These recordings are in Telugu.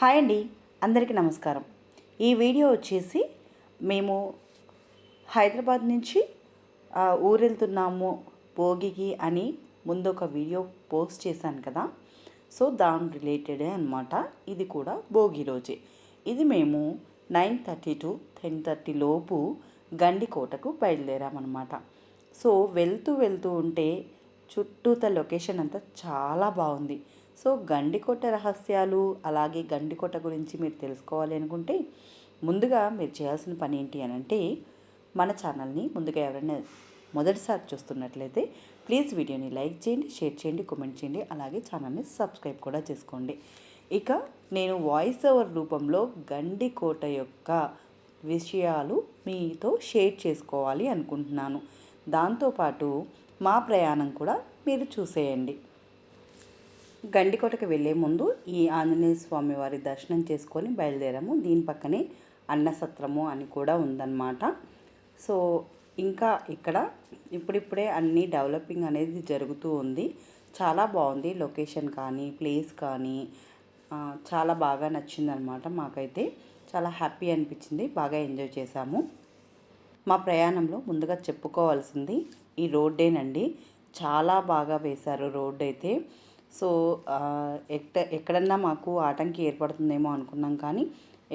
హాయ్ అండి అందరికీ నమస్కారం. ఈ వీడియో వచ్చేసి మేము హైదరాబాద్ నుంచి ఊరెళ్తున్నాము భోగికి అని ముందు ఒక వీడియో పోస్ట్ చేశాను కదా. సో దాని రిలేటెడే అనమాట ఇది కూడా భోగి రోజే. ఇది మేము nine thirty to ten thirty లోపు గండికోటకు బయలుదేరామన్నమాట. సో వెళ్తూ వెళ్తూ ఉంటే చుట్టూత లొకేషన్ అంతా చాలా బాగుంది. సో గండికోట రహస్యాలు అలాగే గండికోట గురించి మీరు తెలుసుకోవాలి అనుకుంటే ముందుగా మీరు చేయాల్సిన పని ఏంటి అని అంటే మన ఛానల్ని ముందుగా ఎవరైనా మొదటిసారి చూస్తున్నట్లయితే ప్లీజ్ వీడియోని లైక్ చేయండి షేర్ చేయండి కామెంట్ చేయండి అలాగే ఛానల్ని సబ్స్క్రైబ్ కూడా చేసుకోండి. ఇక నేను వాయిస్ ఓవర్ రూపంలో గండికోట యొక్క విషయాలు మీతో షేర్ చేసుకోవాలి అనుకుంటున్నాను. దాంతోపాటు మా ప్రయాణం కూడా మీరు చూసేయండి. గండికోటకి వెళ్ళే ముందు ఈ ఆంజనేయ స్వామి వారి దర్శనం చేసుకొని బయలుదేరాము. దీని పక్కనే అన్నసత్రము అని కూడా ఉందన్నమాట. సో ఇంకా ఇక్కడ ఇప్పుడిప్పుడే అన్ని డెవలపింగ్ అనేది జరుగుతూ ఉంది. చాలా బాగుంది లొకేషన్ కానీ ప్లేస్ కానీ. చాలా బాగా నచ్చిందనమాట మాకైతే. చాలా హ్యాపీ అనిపించింది. బాగా ఎంజాయ్ చేశాము. మా ప్రయాణంలో ముందుగా చెప్పుకోవాల్సింది ఈ రోడ్డేనండి. చాలా బాగా వేశారు రోడ్ అయితే సో ఎక్కడ ఎక్కడన్నా మాకు ఆటంకి ఏర్పడుతుందేమో అనుకున్నాం కానీ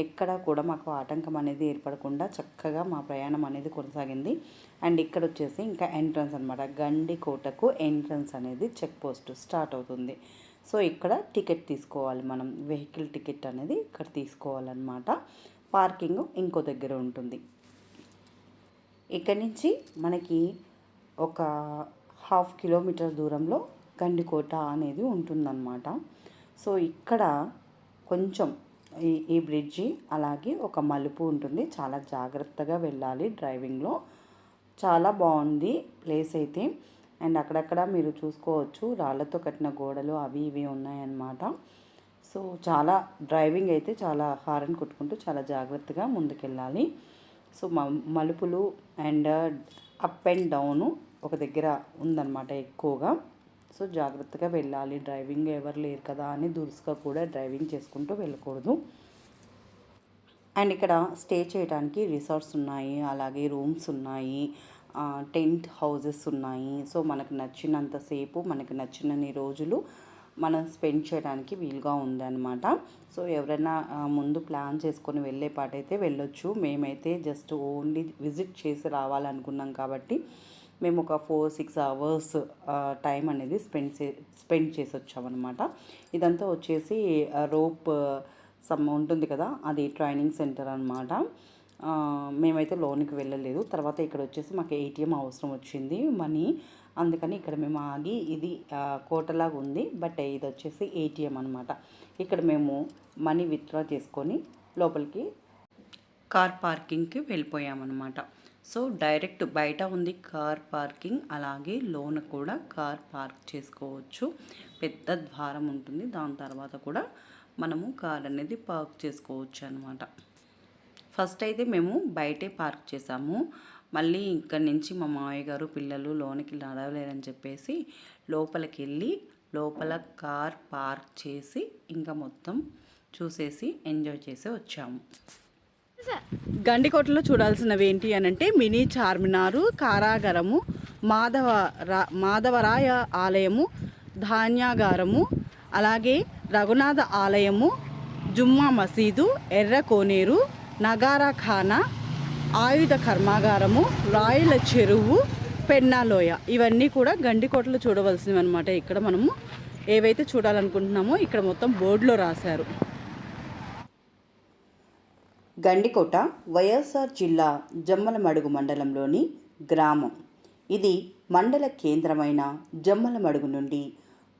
ఎక్కడ కూడా మాకు ఆటంకం అనేది ఏర్పడకుండా చక్కగా మా ప్రయాణం అనేది కొనసాగింది. అండ్ ఇక్కడ వచ్చేసి ఇంకా ఎంట్రన్స్ అనమాట గండి కోటకు ఎంట్రన్స్ అనేది చెక్ పోస్ట్ స్టార్ట్ అవుతుంది. సో ఇక్కడ టికెట్ తీసుకోవాలి మనం. వెహికల్ టికెట్ అనేది ఇక్కడ తీసుకోవాలన్నమాట. పార్కింగ్ ఇంకో దగ్గర ఉంటుంది. ఇక్కడి నుంచి మనకి ఒక హాఫ్ కిలోమీటర్ దూరంలో గండికోట అనేది ఉంటుందన్నమాట. సో ఇక్కడ కొంచెం ఈ ఈ బ్రిడ్జి అలాగే ఒక మలుపు ఉంటుంది. చాలా జాగ్రత్తగా వెళ్ళాలి డ్రైవింగ్లో. చాలా బాగుంది ప్లేస్ అయితే. అండ్ అక్కడక్కడ మీరు చూసుకోవచ్చు రాళ్ళతో కట్టిన గోడలు అవి ఇవి ఉన్నాయన్నమాట. సో చాలా డ్రైవింగ్ అయితే చాలా హారన్ కొట్టుకుంటూ చాలా జాగ్రత్తగా ముందుకెళ్ళాలి. సో మ మలుపులు అండ్ అప్ అండ్ డౌను ఒక దగ్గర ఉందన్నమాట ఎక్కువగా. సో జాగ్రత్తగా వెళ్ళాలి. డ్రైవింగ్ ఎవరు లేరు కదా అని దురుసుగా కూడా డ్రైవింగ్ చేసుకుంటూ వెళ్ళకూడదు. అండ్ ఇక్కడ స్టే చేయడానికి రిసార్ట్స్ ఉన్నాయి. అలాగే రూమ్స్ ఉన్నాయి. టెంట్ హౌసెస్ ఉన్నాయి. సో మనకు నచ్చినంతసేపు మనకు నచ్చినన్ని రోజులు మనం స్పెండ్ చేయడానికి వీలుగా ఉందన్నమాట. సో ఎవరైనా ముందు ప్లాన్ చేసుకొని వెళ్ళే పాటైతే వెళ్ళొచ్చు. మేమైతే జస్ట్ ఓన్లీ విజిట్ చేసి రావాలనుకున్నాం కాబట్టి మేము ఒక ఫోర్ సిక్స్ అవర్స్ టైం అనేది స్పెండ్ చే స్పెండ్ చేసి వచ్చామన్నమాట. ఇదంతా వచ్చేసి రోప్ సమ్ ఉంటుంది కదా అది ట్రైనింగ్ సెంటర్ అనమాట మేమైతే లోనికి వెళ్ళలేదు. తర్వాత ఇక్కడ వచ్చేసి మాకు ఏటీఎం అవసరం వచ్చింది మనీ. అందుకని ఇక్కడ మేము ఆగి ఇది కోటలాగా ఉంది బట్ ఇది వచ్చేసి ఏటీఎం అనమాట ఇక్కడ మేము మనీ విత్డ్రా చేసుకొని లోపలికి కార్ పార్కింగ్కి వెళ్ళిపోయామన్నమాట. సో డైరెక్ట్ బయట ఉంది కార్ పార్కింగ్ అలాగే లోన కూడా కార్ పార్క్ చేసుకోవచ్చు. పెద్ద ద్వారం ఉంటుంది. దాని తర్వాత కూడా మనము కార్ అనేది పార్క్ చేసుకోవచ్చు అనమాట ఫస్ట్ అయితే మేము బయటే పార్క్ చేసాము. మళ్ళీ ఇక్కడి నుంచి మా మామయ్య గారు పిల్లలు లోనికి నడవలేరని చెప్పేసి లోపలికి వెళ్ళి లోపల కార్ పార్క్ చేసి ఇంకా మొత్తం చూసేసి ఎంజాయ్ చేసి వచ్చాము. గండికోటలో చూడాల్సినవి ఏంటి అని అంటే మినీ చార్మినారు కారాగరము మాధవ మాధవరాయ ఆలయము ధాన్యాగారము అలాగే రఘునాథ ఆలయము జుమ్మా మసీదు ఎర్ర కోనేరు నగారా ఖానా ఆయుధ కర్మాగారము రాయల చెరువు పెన్నాలోయ ఇవన్నీ కూడా గండికోటలో చూడవలసినవి అనమాట ఇక్కడ మనము ఏవైతే చూడాలనుకుంటున్నామో ఇక్కడ మొత్తం బోర్డులో రాశారు. గండికోట వైఎస్ఆర్ జిల్లా జమ్మలమడుగు మండలంలోని గ్రామం. ఇది మండల కేంద్రమైన జమ్మలమడుగు నుండి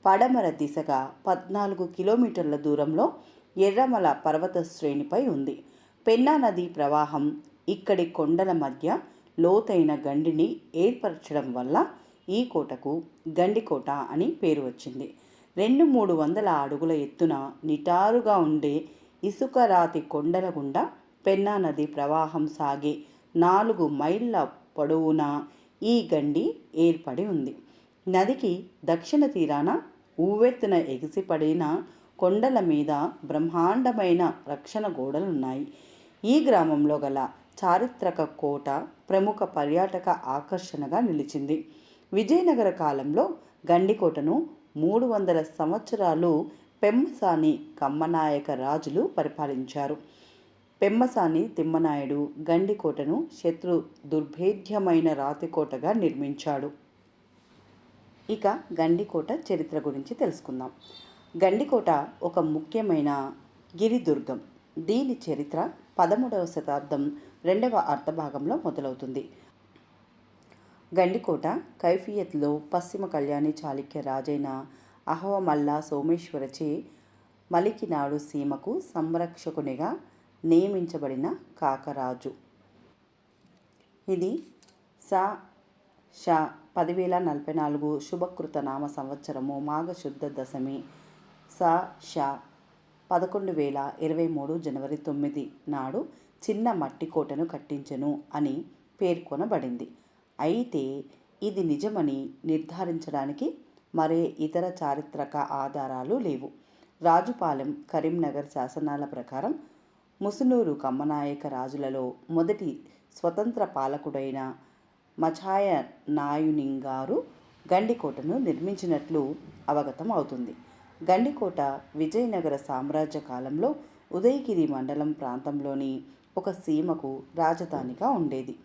పడమర దిశగా పద్నాలుగు కిలోమీటర్ల దూరంలో ఎర్రమల పర్వత శ్రేణిపై ఉంది. పెన్నా నది ప్రవాహం ఇక్కడి కొండల మధ్య లోతైన గండిని ఏర్పరచడం వల్ల ఈ కోటకు గండికోట అని పేరు వచ్చింది. రెండు మూడు వందల అడుగుల ఎత్తున నిటారుగా ఉండే ఇసుక రాతి కొండల గుండా పెన్నా నది ప్రవాహం సాగే నాలుగు మైళ్ళ పొడవున ఈ గండి ఏర్పడి ఉంది. నదికి దక్షిణ తీరాన ఊవెత్తున ఎగిసిపడిన కొండల మీద బ్రహ్మాండమైన రక్షణ గోడలు ఉన్నాయి ఈ గ్రామంలో గల చారిత్రక కోట ప్రముఖ పర్యాటక ఆకర్షణగా నిలిచింది. విజయనగర కాలంలో గండికోటను మూడు వందల సంవత్సరాలు పెమ్మసాని కమ్మనాయక రాజులు పరిపాలించారు. పెమ్మసాని తిమ్మనాయుడు గండికోటను శత్రు దుర్భేద్యమైన రాతికోటగా నిర్మించాడు. ఇక గండికోట చరిత్ర గురించి తెలుసుకుందాం. గండికోట ఒక ముఖ్యమైన గిరిదుర్గం. దీని చరిత్ర పదమూడవ శతాబ్దం రెండవ అర్ధభాగంలో మొదలవుతుంది. గండికోట కైఫియత్లో పశ్చిమ కళ్యాణి చాళుక్య రాజైన అహవమల్లా సోమేశ్వరచే మలికినాడు సీమకు సంరక్షకునిగా నియమించబడిన కాకరాజు. ఇది సా షా పదివేల నలభై నాలుగు శుభకృత నామ సంవత్సరము మాఘశుద్ధ దశమి సా ష పదకొండు వేల ఇరవై మూడు జనవరి తొమ్మిది నాడు చిన్న మట్టి కోటను కట్టించెను అని పేర్కొనబడింది. అయితే ఇది నిజమని నిర్ధారించడానికి మరే ఇతర చారిత్రక ఆధారాలు లేవు. రాజుపాలెం కరీంనగర్ శాసనాల ప్రకారం ముసునూరు కమ్మనాయక రాజులలో మొదటి స్వతంత్ర పాలకుడైన మఛాయ నాయునింగారు గండికోటను నిర్మించినట్లు అవగతం అవుతుంది. గండికోట విజయనగర సామ్రాజ్య కాలంలో ఉదయగిరి మండలం ప్రాంతంలోని ఒక సీమకు రాజధానిగా ఉండేది.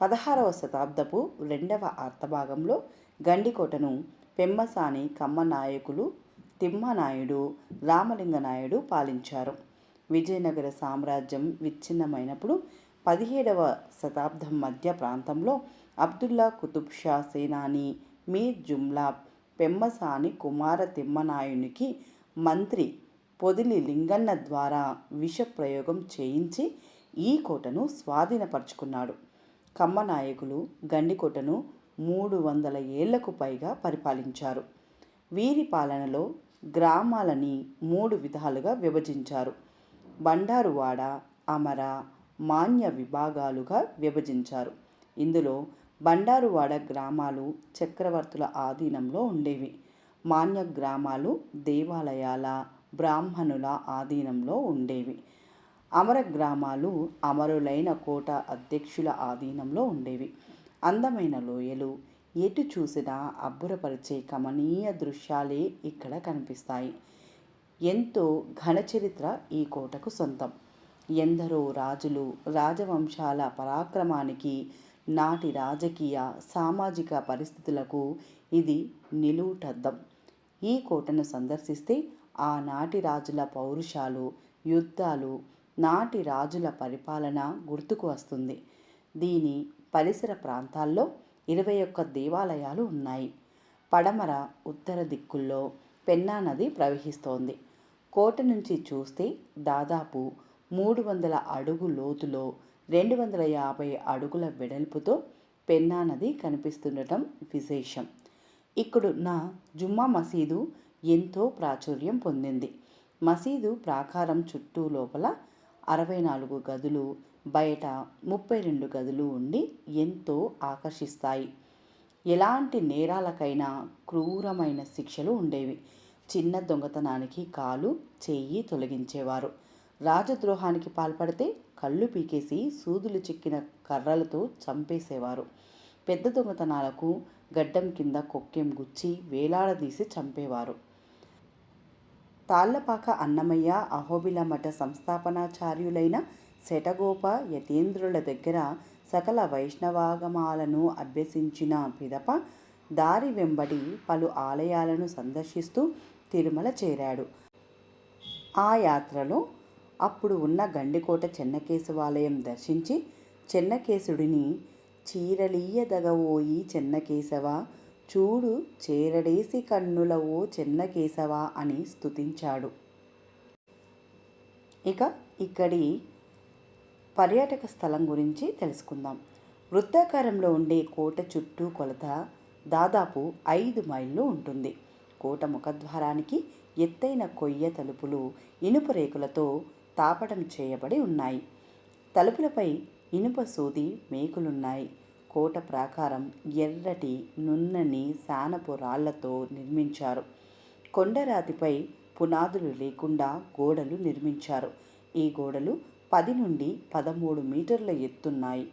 పదహారవ శతాబ్దపు రెండవ అర్ధభాగంలో గండికోటను పెమ్మసాని కమ్మనాయకులు తిమ్మనాయుడు రామలింగనాయుడు పాలించారు. విజయనగర సామ్రాజ్యం విచ్ఛిన్నమైనప్పుడు పదిహేడవ శతాబ్దం మధ్య ప్రాంతంలో అబ్దుల్లా కుతుబ్ షా సేనాని మీర్ జుమ్లా పెమ్మసాని కుమార తిమ్మనాయునికి మంత్రి పొదిలి లింగన్న ద్వారా విష ప్రయోగం చేయించి ఈ కోటను స్వాధీనపరుచుకున్నాడు. కమ్మనాయకులు గండికోటను మూడు వందల ఏళ్ళకు పైగా పరిపాలించారు. వీరి పాలనలో గ్రామాలని మూడు విధాలుగా విభజించారు. బండారువాడ అమర మాన్య విభాగాలుగా విభజించారు. ఇందులో బండారువాడ గ్రామాలు చక్రవర్తుల ఆధీనంలో ఉండేవి. మాన్య గ్రామాలు దేవాలయాల బ్రాహ్మణుల ఆధీనంలో ఉండేవి. అమర గ్రామాలు అమరులైన కోట అధ్యక్షుల ఆధీనంలో ఉండేవి. అందమైన లోయలు ఎటు చూసినా అబ్బురపరిచే కమనీయ దృశ్యాలే ఇక్కడ కనిపిస్తాయి. ఎంతో ఘనచరిత్ర ఈ కోటకు సొంతం. ఎందరో రాజులు రాజవంశాల పరాక్రమానికి నాటి రాజకీయ సామాజిక పరిస్థితులకు ఇది నిలువుటద్దం. ఈ కోటను సందర్శిస్తే ఆనాటి రాజుల పౌరుషాలు యుద్ధాలు నాటి రాజుల పరిపాలన గుర్తుకు వస్తుంది. దీని పరిసర ప్రాంతాల్లో ఇరవై ఒక్క దేవాలయాలు ఉన్నాయి. పడమర ఉత్తర దిక్కుల్లో పెన్నా నది ప్రవహిస్తోంది. కోట నుంచి చూస్తే దాదాపు మూడు వందల అడుగు లోతులో రెండు వందల యాభై అడుగుల వెడల్పుతో పెన్నా నది కనిపిస్తుండటం విశేషం. ఇక్కడున్న జుమ్మా మసీదు ఎంతో ప్రాచుర్యం పొందింది. మసీదు ప్రాకారం చుట్టూ లోపల అరవై నాలుగు గదులు బయట ముప్పై రెండు గదులు ఉండి ఎంతో ఆకర్షిస్తాయి. ఎలాంటి నేరాలకైనా క్రూరమైన శిక్షలు ఉండేవి. చిన్న దొంగతనానికి కాలు చెయ్యి తొలగించేవారు. రాజద్రోహానికి పాల్పడితే కళ్ళు పీకేసి సూదులు చిక్కిన కర్రలతో చంపేసేవారు. పెద్ద దొంగతనాలకు గడ్డం కింద కొక్కెం గుచ్చి వేలాడదీసి చంపేవారు. తాళ్ళపాక అన్నమయ్య అహోబిల మఠ సంస్థాపనాచార్యులైన శటగోప యతీంద్రుల దగ్గర సకల వైష్ణవాగమాలను అభ్యసించిన పిదప దారి వెంబడి పలు ఆలయాలను సందర్శిస్తూ తిరుమల చేరాడు. ఆ యాత్రలో అప్పుడు ఉన్న గండికోట చెన్నకేశవాలయం దర్శించి చెన్నకేశుడిని చీరలీయదగవోయి చెన్నకేశవ చూడు చేరడేసి కన్నుల ఓ చెన్నకేశవ అని స్తుతించాడు. ఇక ఇక్కడి పర్యాటక స్థలం గురించి తెలుసుకుందాం. వృత్తాకారంలో ఉండే కోట చుట్టూ కొలత దాదాపు ఐదు మైళ్ళు ఉంటుంది. కోట ముఖద్వారానికి ఎత్తైన కొయ్య తలుపులు ఇనుప రేకులతో తాపడం చేయబడి ఉన్నాయి. తలుపులపై ఇనుప సూది మేకులున్నాయి. కోట ప్రాకారం ఎర్రటి నున్నని శానపు రాళ్ళతో నిర్మించారు. కొండరాతిపై పునాదులు లేకుండా గోడలు నిర్మించారు. ఈ గోడలు పది నుండి పదమూడు మీటర్ల ఎత్తున్నాయి.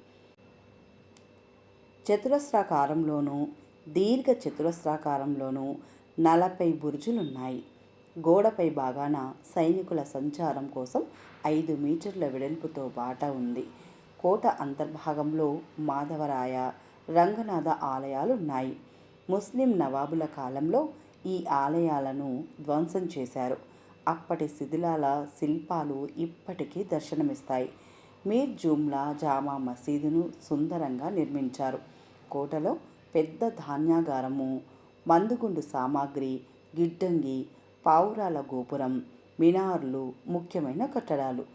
చతురస్రాకారంలోనూ దీర్ఘ చతురస్రాకారంలోనూ నలభై బురుజులున్నాయి. గోడపై భాగాన సైనికుల సంచారం కోసం ఐదు మీటర్ల వెడల్పుతో బాట ఉంది. కోట అంతర్భాగంలో మాధవరాయ రంగనాథ ఆలయాలు ఉన్నాయి ముస్లిం నవాబుల కాలంలో ఈ ఆలయాలను ధ్వంసం చేశారు. అప్పటి శిథిలాల శిల్పాలు ఇప్పటికీ దర్శనమిస్తాయి. మీర్ జూమ్లా జామా మసీదును సుందరంగా నిర్మించారు. కోటలో పెద్ద ధాన్యాగారము మందుగుండు సామాగ్రి గిడ్డంగి పావురాల గోపురం మినార్లు ముఖ్యమైన కట్టడాలు.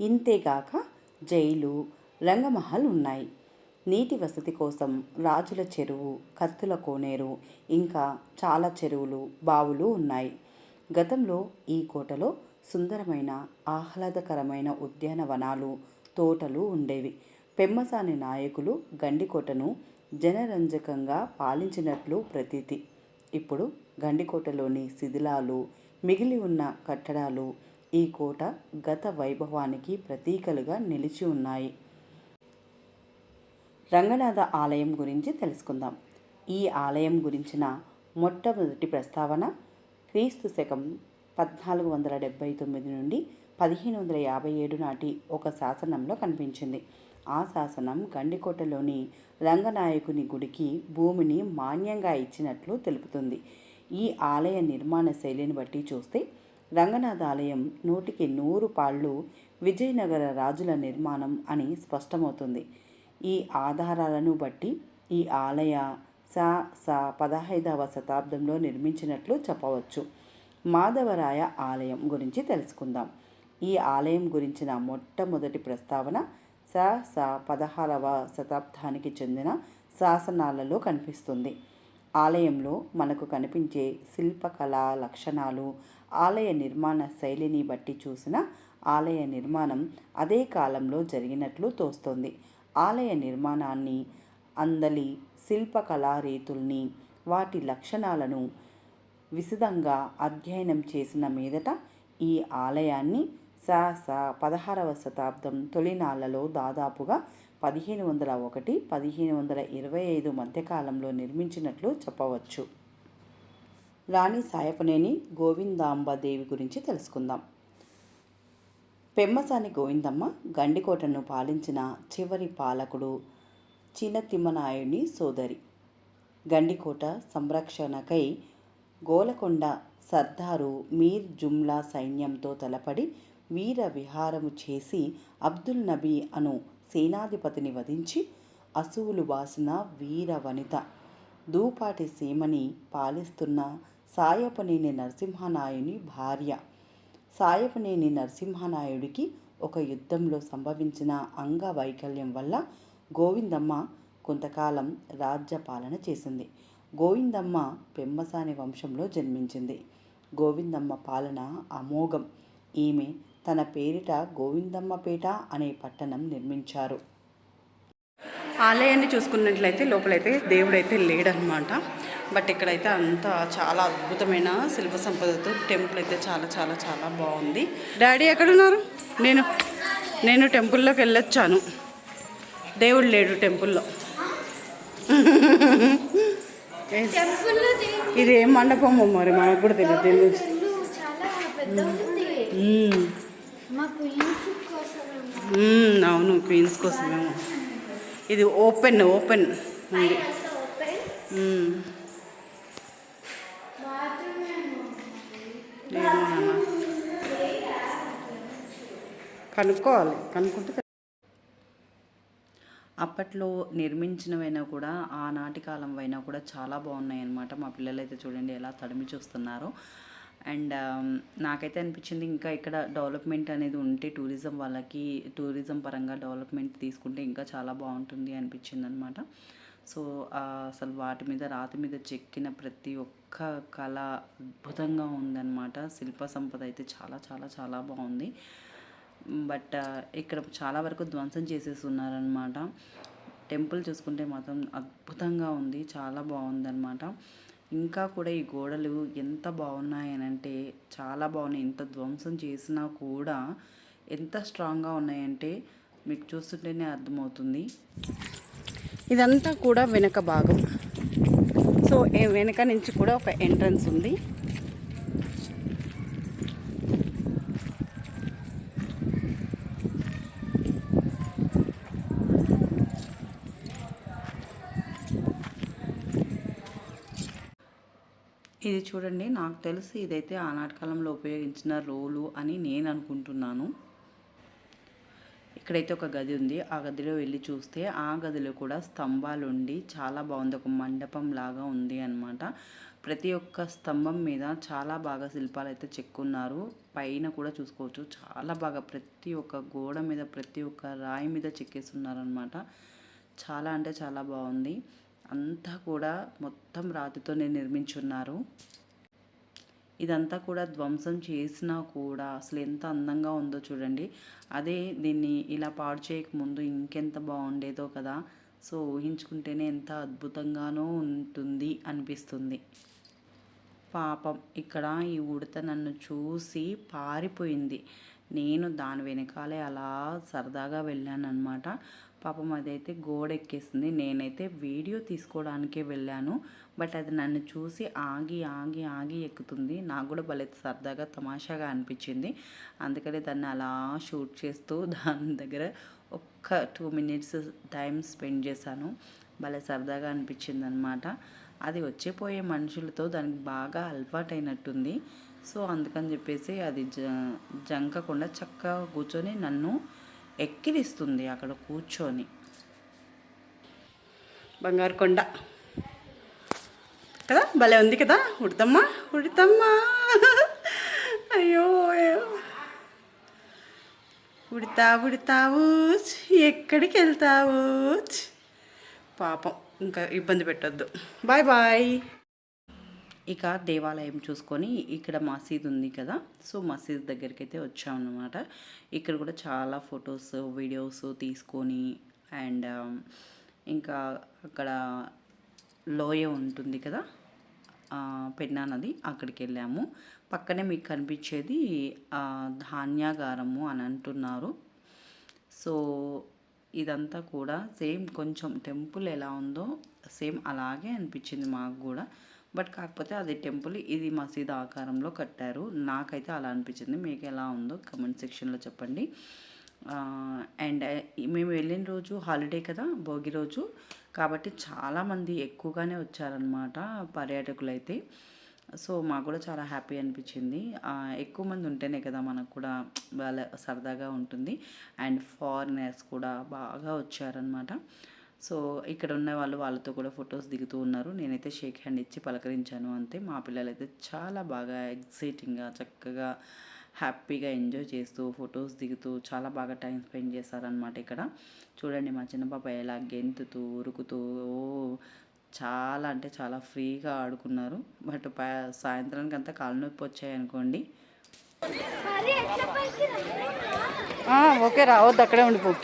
ఇంతేగాక జైలు రంగమహల్ ఉన్నాయి. నీటి వసతి కోసం రాజుల చెరువు కత్తుల కోనేరు ఇంకా చాలా చెరువులు బావులు ఉన్నాయి. గతంలో ఈ కోటలో సుందరమైన ఆహ్లాదకరమైన ఉద్యానవనాలు తోటలు ఉండేవి. పెమ్మసాని నాయకులు గండికోటను జనరంజకంగా పాలించినట్లు ప్రతీతి. ఇప్పుడు గండికోటలోని శిథిలాలు మిగిలి ఉన్న కట్టడాలు ఈ కోట గత వైభవానికి ప్రతీకలుగా నిలిచి ఉన్నాయి. రంగనాథ ఆలయం గురించి తెలుసుకుందాం. ఈ ఆలయం గురించిన మొట్టమొదటి ప్రస్తావన క్రీస్తు శకం పద్నాలుగు వందల డెబ్బై తొమ్మిది నుండి పదిహేను వందల యాభై ఏడు నాటి ఒక శాసనంలో కనిపించింది. ఆ శాసనం గండికోటలోని రంగనాయకుని గుడికి భూమిని మాన్యంగా ఇచ్చినట్లు తెలుపుతుంది. ఈ ఆలయ నిర్మాణ శైలిని బట్టి చూస్తే రంగనాథ ఆలయం నూటికి నూరు పాళ్ళు విజయనగర రాజుల నిర్మాణం అని స్పష్టమవుతుంది. ఈ ఆధారాలను బట్టి ఈ ఆలయ సా సా పదహైదవ శతాబ్దంలో నిర్మించినట్లు చెప్పవచ్చు. మాధవరాయ ఆలయం గురించి తెలుసుకుందాం. ఈ ఆలయం గురించిన మొట్టమొదటి ప్రస్తావన సా సా పదహారవ శతాబ్దానికి చెందిన శాసనాలలో కనిపిస్తుంది. ఆలయంలో మనకు కనిపించే శిల్పకళా లక్షణాలు ఆలయ నిర్మాణ శైలిని బట్టి చూసిన ఆలయ నిర్మాణం అదే కాలంలో జరిగినట్లు తోస్తుంది. ఆలయ నిర్మాణాన్ని అందలి శిల్పకళా రీతుల్ని వాటి లక్షణాలను విశదంగా అధ్యయనం చేసిన మీదట ఈ ఆలయాన్ని శాస పదహారవ శతాబ్దం తొలినాళ్ళలో దాదాపుగా పదిహేను వందల ఒకటి పదిహేను వందల ఇరవై ఐదు మధ్యకాలంలో నిర్మించినట్లు చెప్పవచ్చు. రాణి సాయపనేని గోవిందాంబదేవి గురించి తెలుసుకుందాం. పెమ్మసాని గోవిందమ్మ గండికోటను పాలించిన చివరి పాలకుడు చిన్నతిమ్మనాయుని సోదరి. గండికోట సంరక్షణకై గోలకొండ సర్దారు మీర్ జుమ్లా సైన్యంతో తలపడి వీర విహారము చేసి అబ్దుల్ నబీ అను సేనాధిపతిని వధించి అసువులు బాసిన వీర వనిత దూపాటి సీమని పాలిస్తున్న సాయపనేని నరసింహనాయుని భార్య. సాయపనేని నరసింహనాయుడికి ఒక యుద్ధంలో సంభవించిన అంగవైకల్యం వల్ల గోవిందమ్మ కొంతకాలం రాజ్యపాలన చేసింది. గోవిందమ్మ పెమ్మసాని వంశంలో జన్మించింది. గోవిందమ్మ పాలన అమోఘం. ఈమె తన పేరిట గోవిందమ్మపేట అనే పట్టణం నిర్మించారు. ఆలయాన్ని చూసుకున్నట్లయితే లోపలైతే దేవుడైతే లేడనమాట బట్ ఇక్కడైతే అంతా చాలా అద్భుతమైన శిల్ప సంపదతో టెంపుల్ అయితే చాలా చాలా చాలా బాగుంది. డాడీ ఎక్కడున్నారు? నేను నేను టెంపుల్లోకి వెళ్ళొచ్చాను. దేవుడు లేడు టెంపుల్లో. ఇది ఏం మండపమో మరి? మనకు కూడా తెలియదు మ్మ్, అవును క్వీన్స్ కోసమేమో. ఇది ఓపెన్ ఓపెన్ ఉంది. కనుక్కోవాలి కనుక్కుంటే అప్పట్లో నిర్మించినవైనా కూడా ఆనాటి కాలం అయినా కూడా చాలా బాగున్నాయి అనమాట మా పిల్లలు అయితే చూడండి ఎలా తడిమి చూస్తున్నారో. అండ్ నాకైతే అనిపించింది ఇంకా ఇక్కడ డెవలప్మెంట్ అనేది ఉంటే టూరిజం వాళ్ళకి టూరిజం పరంగా డెవలప్మెంట్ తీసుకుంటే ఇంకా చాలా బాగుంటుంది అనిపించింది అనమాట సో అసలు వాటి మీద రాతి మీద చెక్కిన ప్రతి ఒక్క కళ అద్భుతంగా ఉందన్నమాట. శిల్ప సంపద అయితే చాలా చాలా చాలా బాగుంది. బట్ ఇక్కడ చాలా వరకు ధ్వంసం చేసేసి ఉన్నారనమాట టెంపుల్ చూసుకుంటే మాత్రం అద్భుతంగా ఉంది చాలా బాగుందన్నమాట. ఇంకా కూడా ఈ గోడలు ఎంత బాగున్నాయనంటే చాలా బాగున్నాయి. ఎంత ధ్వంసం చేసినా కూడా ఎంత స్ట్రాంగ్గా ఉన్నాయంటే మీకు చూస్తుంటేనే అర్థమవుతుంది. ఇదంతా కూడా వెనక భాగం. సో వెనక నుంచి కూడా ఒక ఎంట్రన్స్ ఉంది. ఇది చూడండి నాకు తెలిసి ఇదైతే ఆనాటి కాలంలో ఉపయోగించిన రోలు అని నేను అనుకుంటున్నాను. ఇక్కడైతే ఒక గది ఉంది. ఆ గదిలో వెళ్ళి చూస్తే ఆ గదిలో కూడా స్తంభాలు ఉండి చాలా బాగుంది. ఒక మండపం లాగా ఉంది అన్నమాట. ప్రతి ఒక్క స్తంభం మీద చాలా బాగా శిల్పాలు అయితే చెక్కున్నారు. పైన కూడా చూసుకోవచ్చు. చాలా బాగా ప్రతి ఒక్క గోడ మీద ప్రతి ఒక్క రాయి మీద చెక్కేస్తున్నారనమాట చాలా అంటే చాలా బాగుంది. అంతా కూడా మొత్తం రాతితోనే నిర్మించున్నారు. ఇదంతా కూడా ధ్వంసం చేసినా కూడా అసలు ఎంత అందంగా ఉందో చూడండి. అదే దీన్ని ఇలా పాడు చేయకముందు ఇంకెంత బాగుండేదో కదా. సో ఊహించుకుంటేనే ఎంత అద్భుతంగానో ఉంటుంది అనిపిస్తుంది. పాపం ఇక్కడ ఈ ఉడత నన్ను చూసి పారిపోయింది. నేను దాని వెనకాలే అలా సరదాగా వెళ్ళాను అనమాట పాపం అదైతే గోడ ఎక్కేసింది నేనైతే వీడియో తీసుకోవడానికే వెళ్ళాను. బట్ అది నన్ను చూసి ఆగి ఆగి ఆగి ఎక్కుతుంది. నాకు కూడా భలే సరదాగా తమాషాగా అనిపించింది. అందుకనే దాన్ని అలా షూట్ చేస్తూ దాని దగ్గర ఒక్క టూ మినిట్స్ టైం స్పెండ్ చేశాను. భలే సరదాగా అనిపించింది అనమాట అది వచ్చిపోయే మనుషులతో దానికి బాగా అలవాటైనట్టుంది. సో అందుకని చెప్పేసి అది జ జంకకుండా చక్కగా కూర్చొని నన్ను ఎక్కిరిస్తుంది అక్కడ కూర్చొని. బంగారు కొండ. కదా? భలే ఉంది కదా? ఉడతమ్మా? ఉడతమ్మా. అయ్యో అయ్యో. ఉడతా ఉడతావు ఎక్కడికి వెళ్తావు పాపం ఇంకా ఇబ్బంది పెట్టొద్దు. Bye bye. ఇక దేవాలయం చూసుకొని ఇక్కడ మసీద్ ఉంది కదా. సో మసీద్ దగ్గరికి అయితే వచ్చామన్నమాట. ఇక్కడ కూడా చాలా ఫొటోస్ వీడియోస్ తీసుకొని అండ్ ఇంకా అక్కడ లోయ ఉంటుంది కదా పెన్నా నది అక్కడికి వెళ్ళాము. పక్కనే మీకు కనిపించేది ధాన్యాగారము అని అంటున్నారు. సో ఇదంతా కూడా సేమ్ కొంచెం టెంపుల్ ఎలా ఉందో సేమ్ అలాగే అనిపించింది మాకు కూడా. బట్ కాకపోతే అది టెంపుల్ ఇది మసీద్ ఆకారంలో కట్టారు. నాకైతే అలా అనిపించింది. మీకు ఎలా ఉందో కమెంట్ సెక్షన్లో చెప్పండి. అండ్ మేము వెళ్ళిన రోజు హాలిడే కదా భోగి రోజు. కాబట్టి చాలామంది ఎక్కువగానే వచ్చారనమాట పర్యాటకులు అయితే సో మాకు కూడా చాలా హ్యాపీ అనిపించింది. ఎక్కువ మంది ఉంటేనే కదా మనకు కూడా వాళ్ళ సరదాగా ఉంటుంది. అండ్ ఫారినర్స్ కూడా బాగా వచ్చారనమాట సో ఇక్కడ ఉన్న వాళ్ళు వాళ్ళతో కూడా ఫొటోస్ దిగుతూ ఉన్నారు. నేనైతే షేక్ హ్యాండ్ ఇచ్చి పలకరించాను అంతే. మా పిల్లలు అయితే చాలా బాగా ఎగ్జైటింగ్గా చక్కగా హ్యాపీగా ఎంజాయ్ చేస్తూ ఫొటోస్ దిగుతూ చాలా బాగా టైం స్పెండ్ చేశారనమాట ఇక్కడ. చూడండి మా చిన్న పాప ఎలా గెంతుతూ ఉరుకుతూ ఓ చాలా అంటే చాలా ఫ్రీగా ఆడుకున్నారు. బట్ ప- సాయంత్రానికి అంతా కాలు నొప్పి వచ్చాయి అనుకోండి? ఓకే రావద్దు అక్కడే ఉండిపో.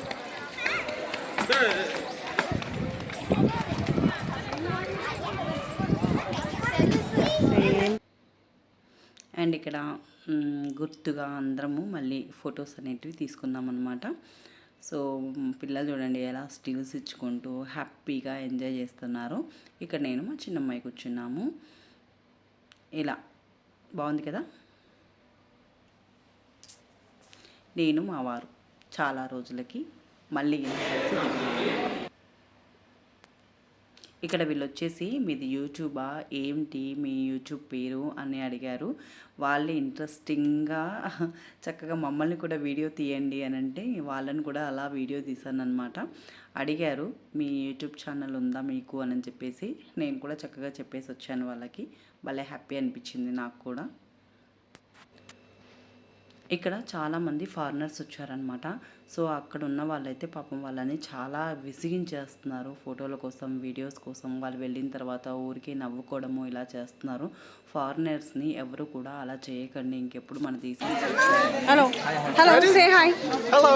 అండ్ ఇక్కడ గుర్తుగా అందరము మళ్ళీ ఫొటోస్ అనేటివి తీసుకుందాం అనమాట సో పిల్లలు చూడండి ఎలా స్టిల్స్ ఇచ్చుకుంటూ హ్యాపీగా ఎంజాయ్ చేస్తున్నారు. ఇక్కడ నేను మా చిన్నమ్మాయి కూర్చున్నాము. ఇలా బాగుంది కదా? నేను మా వారు చాలా రోజులకి మళ్ళీ కలిసి ఇక్కడ వీళ్ళు వచ్చేసి మీది యూట్యూబా? ఏంటి? మీ యూట్యూబ్ పేరు? అని అడిగారు. వాళ్ళే ఇంట్రెస్టింగ్గా చక్కగా మమ్మల్ని కూడా వీడియో తీయండి అని అంటే వాళ్ళని కూడా అలా వీడియో తీశాను అనమాట అడిగారు మీ యూట్యూబ్ ఛానల్ ఉందా మీకు? అని చెప్పేసి నేను కూడా చక్కగా చెప్పేసి వచ్చాను వాళ్ళకి. భలే హ్యాపీ అనిపించింది నాకు కూడా. ఇక్కడ చాలామంది ఫారినర్స్ వచ్చారనమాట సో అక్కడ ఉన్న వాళ్ళైతే పాపం వాళ్ళని చాలా విసిగించేస్తున్నారు. ఫోటోల కోసం వీడియోస్ కోసం. వాళ్ళు వెళ్ళిన తర్వాత ఊరికి నవ్వుకోవడము ఇలా చేస్తున్నారు. ఫారినర్స్ని ఎవరు కూడా అలా చేయకండి. ఇంకెప్పుడు మన దేశం hello hello say hi hello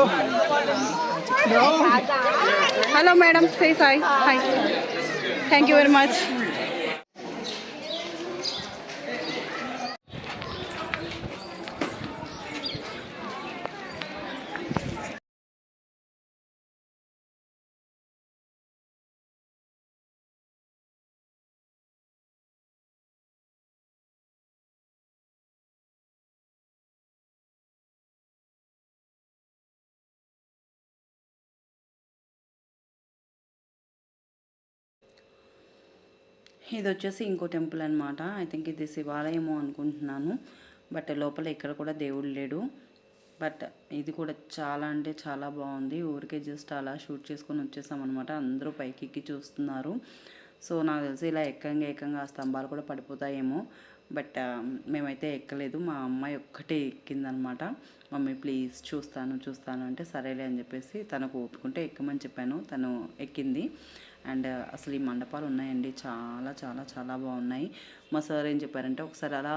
hello madam say hi hi thank you very much ఇది వచ్చేసి ఇంకో టెంపుల్ అనమాట ఐ థింక్ ఇది శివాలయమో అనుకుంటున్నాను. బట్ లోపల ఇక్కడ కూడా దేవుడు లేడు. బట్ ఇది కూడా చాలా అంటే చాలా బాగుంది. ఊరికే జస్ట్ అలా షూట్ చేసుకొని వచ్చేసాం అనమాట అందరూ పైకి ఎక్కి చూస్తున్నారు. సో నాకు తెలిసి ఇలా ఎక్కంగా ఎక్కంగా ఆ స్తంభాలు కూడా పడిపోతాయేమో. బట్ మేమైతే ఎక్కలేదు. మా అమ్మాయి ఒక్కటే ఎక్కిందనమాట మమ్మీ ప్లీజ్ చూస్తాను చూస్తాను అంటే సరేలే అని చెప్పేసి తనకు ఒప్పుకుంటే ఎక్కమని చెప్పాను. తను ఎక్కింది. అండ్ అసలు ఈ మండపాలు ఉన్నాయండి. చాలా చాలా చాలా బాగున్నాయి. మా సార్ ఏం చెప్పారంటే ఒకసారి అలా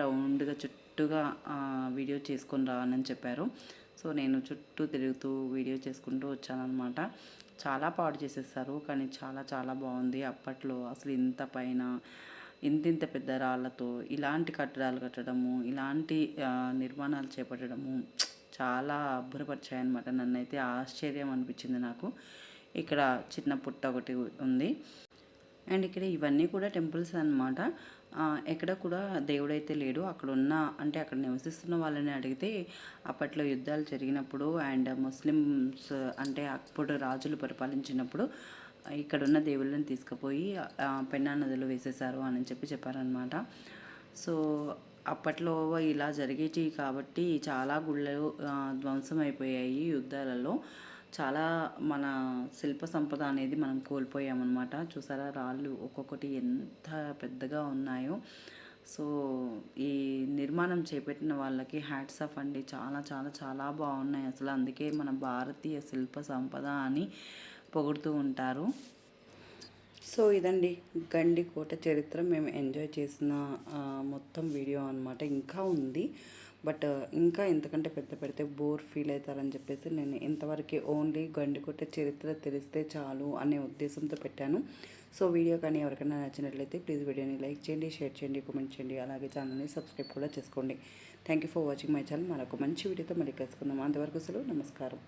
రౌండ్గా చుట్టూగా వీడియో చేసుకొని రానని చెప్పారు. సో నేను చుట్టూ తిరుగుతూ వీడియో చేసుకుంటూ వచ్చానమాట చాలా పాడు చేసేస్తారు కానీ చాలా చాలా బాగుంది. అప్పట్లో అసలు ఇంత పైన ఇంత ఇంత పెద్ద రాళ్ళతో ఇలాంటి కట్టడాలు కట్టడము ఇలాంటి నిర్మాణాలు చేపట్టడము చాలా అబ్బురపరిచాయన్నమాట. నన్నైతే ఆశ్చర్యం అనిపించింది నాకు. ఇక్కడ చిన్న పుట్ట ఒకటి ఉంది. అండ్ ఇక్కడ ఇవన్నీ కూడా టెంపుల్స్ అనమాట ఎక్కడ కూడా దేవుడైతే లేడు. అక్కడ ఉన్న అంటే అక్కడ నివసిస్తున్న వాళ్ళని అడిగితే అప్పట్లో యుద్ధాలు జరిగినప్పుడు అండ్ ముస్లిమ్స్ అంటే అప్పుడు రాజులు పరిపాలించినప్పుడు ఇక్కడ ఉన్న దేవుళ్ళని తీసుకుపోయి పెన్నా నదిలో వేసేసారు అని చెప్పి చెప్పారనమాట సో అప్పట్లో ఇలా జరిగేటి కాబట్టి చాలా గుళ్ళు ధ్వంసం అయిపోయాయి యుద్ధాలలో. చాలా మన శిల్ప సంపద అనేది మనం కోల్పోయామన్నమాట. చూసారా రాళ్ళు ఒక్కొక్కటి ఎంత పెద్దగా ఉన్నాయో. సో ఈ నిర్మాణం చేపట్టిన వాళ్ళకి హ్యాట్స్ ఆఫ్ అండి. చాలా చాలా చాలా బాగున్నాయి అసలు. అందుకే మన భారతీయ శిల్ప సంపద అని పొగుడుతూ ఉంటారు. సో ఇదండి. గండి కోట చరిత్ర. మేము ఎంజాయ్ చేసిన మొత్తం వీడియో అనమాట ఇంకా ఉంది. బట్ ఇంకా ఇంతకంటే పెద్ద పెడితే బోర్ ఫీల్ అవుతారని చెప్పేసి నేను ఇంతవరకు ఓన్లీ గండికొట్ట చరిత్ర తెలిస్తే చాలు అనే ఉద్దేశంతో పెట్టాను. సో వీడియో కానీ ఎవరికైనా నచ్చినట్లయితే ప్లీజ్ వీడియోని లైక్ చేయండి షేర్ చేయండి కామెంట్ చేయండి అలాగే ఛానల్ని సబ్స్క్రైబ్ కూడా చేసుకోండి. Thank you for watching my channel. మరొక మంచి వీడియోతో మళ్ళీ కలుసుకుందాం. అంతవరకు అసలు నమస్కారం.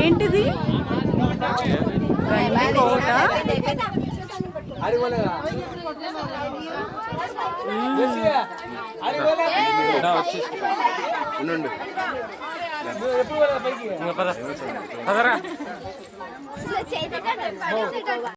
ఏంటిది? చైతన్య